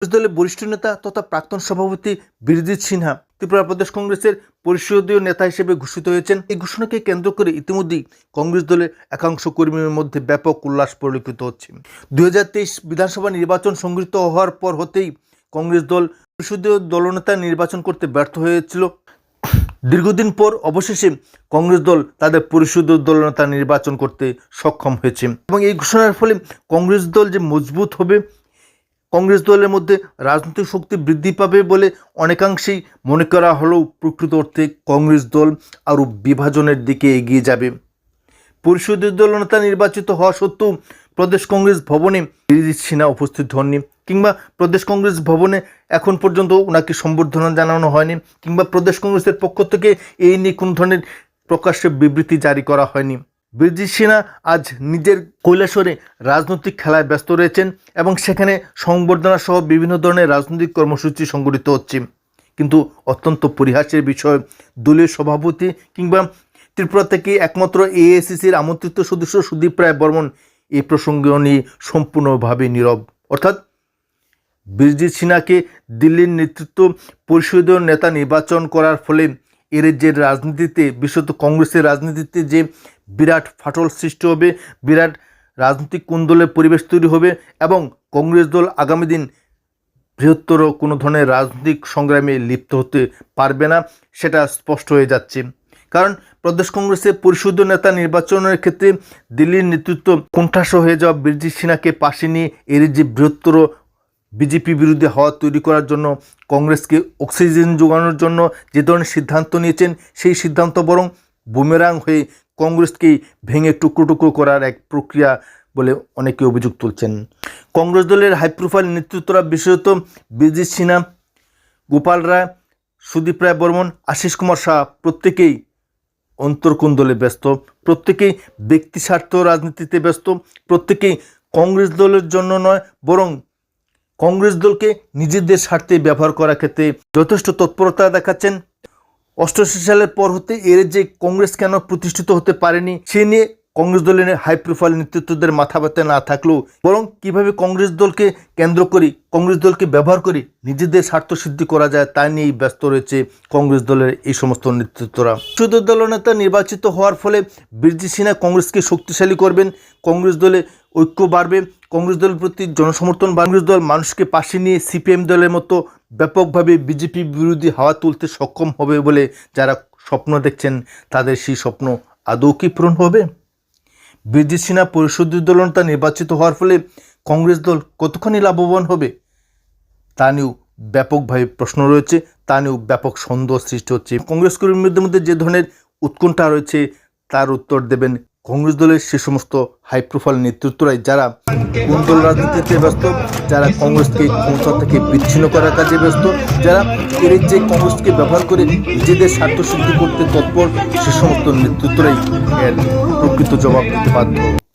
কংগ্রেস দলের বরিষ্ঠ নেতা তথা প্রাক্তন সভাপতি বীরজিৎ সিনহা ত্রিপুরা প্রদেশ কংগ্রেসের পরিষদীয় নেতা হিসেবে ঘোষিত হয়েছেন। এই ঘোষণাকে কেন্দ্র করে ইতিমধ্যেই কংগ্রেস দলের একাংশ কর্মীর মধ্যে ব্যাপক উল্লাস পরিলক্ষিত হচ্ছে। দুই হাজার তেইশ বিধানসভা নির্বাচন সংগৃহীত হওয়ার পর হতেই কংগ্রেস দল পরিষদীয় দলনেতা নির্বাচন করতে ব্যর্থ হয়েছিল। দীর্ঘদিন পর অবশেষে কংগ্রেস দল তাদের পরিষদীয় দলনেতা নির্বাচন করতে সক্ষম হয়েছে। এবং এই ঘোষণার ফলে কংগ্রেস দল যে মজবুত হবে কংগ্রেস দলের মধ্যে রাজনৈতিক শক্তি বৃদ্ধি পাবে বলে অনেকাংশেই মনে করা হলেও প্রকৃত অর্থে কংগ্রেস দল আরও বিভাজনের দিকে এগিয়ে যাবে। পরিষদীয় দলনেতা নির্বাচিত হওয়া সত্ত্বেও প্রদেশ কংগ্রেস ভবনে বীরজিৎ সিনহা উপস্থিত হননি কিংবা প্রদেশ কংগ্রেস ভবনে এখন পর্যন্ত ওনাকে সম্বর্ধনা জানানো হয়নি কিংবা প্রদেশ কংগ্রেসের পক্ষ থেকে এই নিয়ে কোনো ধরনের প্রকাশ্যে বিবৃতি জারি করা হয়নি। বীরজিৎ সিনহা আজ নিজের কৈলাসরে রাজনৈতিক খেলায় ব্যস্ত রয়েছেন এবং সেখানে সংবর্ধনা সহ বিভিন্ন ধরনের রাজনৈতিক কর্মসূচি সংগঠিত হচ্ছে। কিন্তু অত্যন্ত পরিহাসের বিষয়, দলীয় সভাপতি কিংবা ত্রিপুরা থেকে একমাত্র এএসিসির আমন্ত্রিত সদস্য সুদীপ রায় বর্মন এই প্রসঙ্গে নিয়ে সম্পূর্ণভাবে নীরব। অর্থাৎ বীরজিৎ সিনহাকে দিল্লির নেতৃত্ব পরিষদীয় নেতা নির্বাচন করার ফলে এর যে রাজনীতিতে, বিশেষত কংগ্রেসের রাজনীতিতে যে বিরাট ফাটল সৃষ্টি হবে, বিরাট রাজনৈতিক কুন্দলের পরিবেশ তৈরি হবে এবং কংগ্রেস দল আগামী দিন বৃহত্তর কোনো ধরনের রাজনৈতিক সংগ্রামে লিপ্ত হতে পারবে না, সেটা স্পষ্ট হয়ে যাচ্ছে। কারণ প্রদেশ কংগ্রেসের পরিষদীয় নেতা নির্বাচনের ক্ষেত্রে দিল্লির নেতৃত্ব কোণঠাসা হয়ে যাওয়া বীরজিৎ সিনহাকে পাশে নিয়ে এর যে বৃহত্তর বিজেপি বিরুদ্ধে হাওয়া তৈরি করার জন্য, কংগ্রেসকে অক্সিজেন যোগানোর জন্য যে ধরনের সিদ্ধান্ত নিয়েছেন, সেই সিদ্ধান্ত বরং বুমেরাং হয়ে কংগ্রেসকেই ভেঙে টুকরো টুকরো করার এক প্রক্রিয়া বলে অনেকে অভিযোগ তুলছেন। কংগ্রেস দলের হাই প্রোফাইল নেতৃত্বরা বিশেষত বিজিৎ সিনহা, গোপাল রায়, সুদীপ রায় বর্মন, আশিস কুমার শাহ প্রত্যেকেই অন্তর্কুন্দলে ব্যস্ত, প্রত্যেকেই ব্যক্তি স্বার্থ রাজনীতিতে ব্যস্ত, প্রত্যেকেই কংগ্রেস দলের জন্য নয়, বরং কংগ্রেস দলকে নিজেদের স্বার্থে ব্যবহার করার ক্ষেত্রে যথেষ্ট তৎপরতা দেখাচ্ছেন। অষ্টআশি সালের পর হতে এর যে কংগ্রেস কেন প্রতিষ্ঠিত হতে পারেনি, সে নিয়ে কংগ্রেস দলের হাই প্রোফাইল নেতৃত্বদের মাথা ব্যথা না থাকলেও, বরং কীভাবে কংগ্রেস দলকে কেন্দ্র করি, কংগ্রেস দলকে ব্যবহার করি নিজেদের স্বার্থ সিদ্ধি করা যায় তা নিয়েই ব্যস্ত রয়েছে কংগ্রেস দলের এই সমস্ত নেতৃত্বরা। শুধু দলনেতা নির্বাচিত হওয়ার ফলে বীরজি সিনহা কংগ্রেসকে শক্তিশালী করবেন, কংগ্রেস দলে ঐক্য বাড়বে কংগ্রেস দলের প্রতি জনসমর্থন কংগ্রেস দল মানুষকে পাশে নিয়ে সিপিএম দলের মতো ব্যাপকভাবে বিজেপি বিরোধী হাওয়া তুলতে সক্ষম হবে বলে যারা স্বপ্ন দেখছেন, তাদের সেই স্বপ্ন আদৌ কি পূরণ হবে? বীরজিৎ সিনহা পরিষদীয় দলনেতা নির্বাচিত হওয়ার ফলে কংগ্রেস দল কতখানি লাভবান হবে? তা নিয়েও ব্যাপকভাবে প্রশ্ন রয়েছে, তা নিয়েও ব্যাপক সন্দেহ সৃষ্টি হচ্ছে। কংগ্রেস কর্মীদের মধ্যে যে ধরনের উৎকণ্ঠা রয়েছে, তার উত্তর দেবেন কংগ্রেস দলের সে সমস্ত হাই প্রোফাইল নেতৃত্বরাই যারা কুন্দল রাজনীতিতে ব্যস্ত, যারা কংগ্রেসকে ক্ষমতা থেকে বিচ্ছিন্ন করার কাজে ব্যস্ত, যারা এর যে কংগ্রেসকে ব্যবহার করে নিজেদের স্বার্থ সিদ্ধি করতে তৎপর সে সমস্ত নেতৃত্বরাই এর প্রকৃত জবাব দিতে বাধ্য।